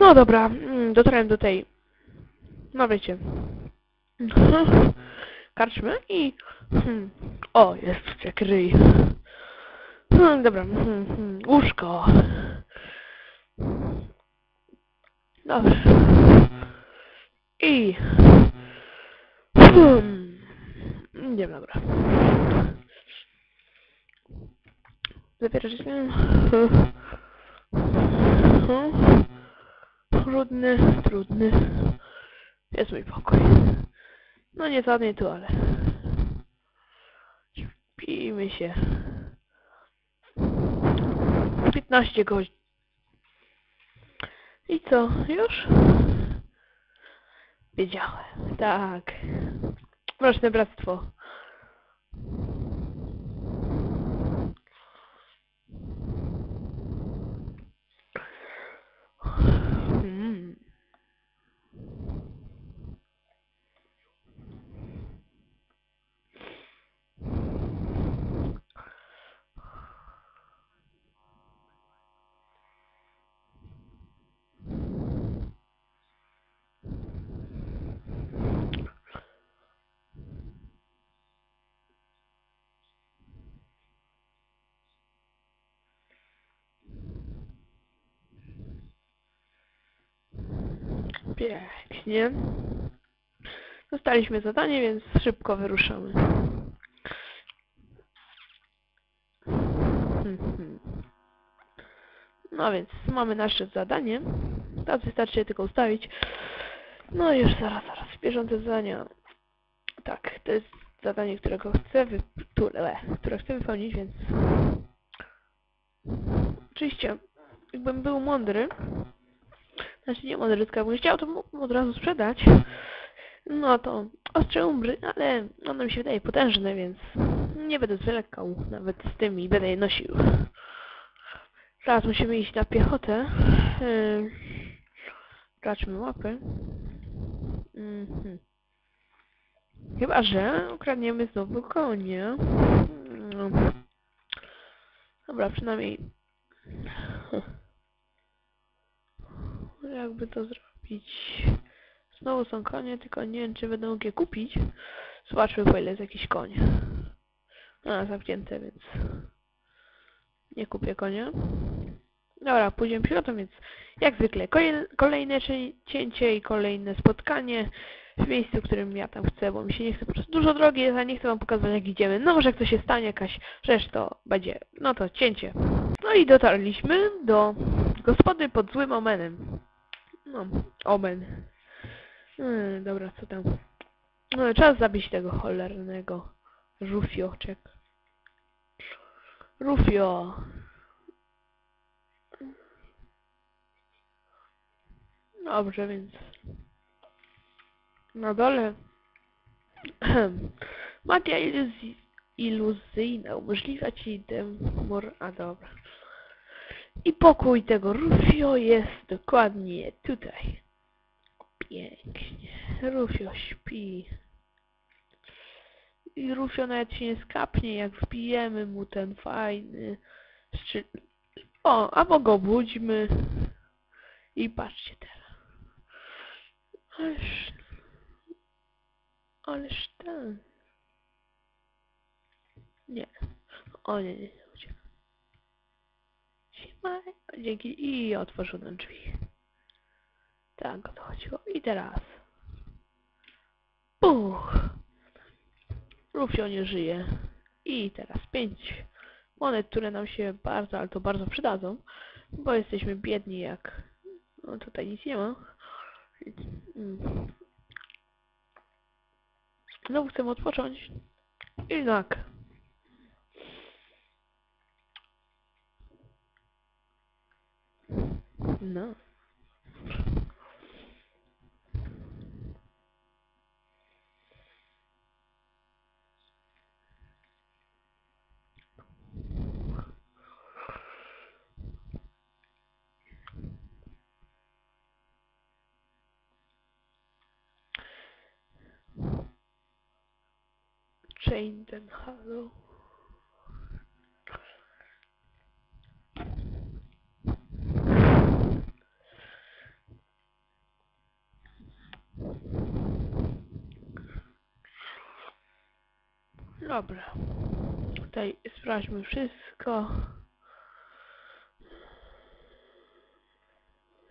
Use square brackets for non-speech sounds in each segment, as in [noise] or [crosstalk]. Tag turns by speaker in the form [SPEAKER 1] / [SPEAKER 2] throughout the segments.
[SPEAKER 1] No dobra, mm, dotarłem do tej, no wiecie, [laughs] karczmy i, hmm, o, jest jak ryj. Hmm, dobra, hmm, łóżko. Dobra. I, nie dobra. Zapierasz się? Trudny, trudny. Jest mój pokój. No nie żadnej tu, ale... Śpijmy się. 15 godzin. I co, już? Wiedziałem, tak. Mroczne bractwo. Hmm. Pięknie. Dostaliśmy zadanie, więc szybko wyruszamy. No więc mamy nasze zadanie. Teraz wystarczy je tylko ustawić. No już zaraz, zaraz. Bieżące zadania. Tak, to jest zadanie, którego chcę wy... które chcę wypełnić, więc... Oczywiście, jakbym był mądry, znaczy nie tylko jakbym chciał, to mógłbym od razu sprzedać. No to ostrze umbry, ale ono mi się wydaje potężne, więc nie będę zwlekał nawet z tym i będę je nosił. Teraz musimy iść na piechotę. Yy, Zobaczmy mapy. Mhm. Chyba, że ukradniemy znowu konie. No. Dobra, przynajmniej... Jakby to zrobić? Znowu są konie, tylko nie wiem, czy będę mógł je kupić. Zobaczmy, po ile jest jakiś koń. A, zamknięte, więc... Nie kupię konia. Dobra, pójdziemy piechotą, więc jak zwykle kolejne, kolejne cie- cięcie i kolejne spotkanie w miejscu, w którym ja tam chcę, bo mi się nie chce po prostu dużo drogi jest, a nie chcę wam pokazywać jak idziemy. No może jak to się stanie, jakaś rzecz, to będzie, no to cięcie. No i dotarliśmy do gospody pod złym omenem. No, omen. Hmm, dobra, co tam? No, czas zabić tego cholernego Rufioczek. Rufio. Dobrze, więc na dole [clears throat] magia iluzji, iluzyjna umożliwia ci demor... A dobra. I pokój tego Rufio jest dokładnie tutaj. Pięknie. Rufio śpi. I Rufio nawet się nie skapnie, jak wbijemy mu ten fajny strzy... O, albo go budźmy. I patrzcie teraz. Ależ... Ależ ten... Nie. O nie, nie. Dzięki. I otworzył nam drzwi. Tak o to chodziło. I teraz. Puch. Rufio nie żyje. I teraz pięć monet, które nam się bardzo, ale to bardzo przydadzą. Bo jesteśmy biedni jak... No tutaj nic nie ma. Znowu chcę odpocząć. Jednak. No. Chain ten Hollow. Dobra. Tutaj sprawdźmy wszystko.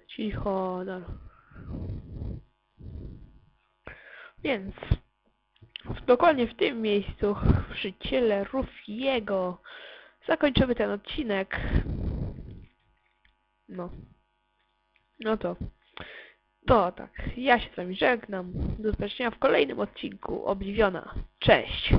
[SPEAKER 1] Cicho, dobra. Więc dokładnie w tym miejscu, przy ciele Rufiego, zakończymy ten odcinek. No. No to. To tak, ja się z wami żegnam. Do zobaczenia w kolejnym odcinku Obliwiona. Cześć!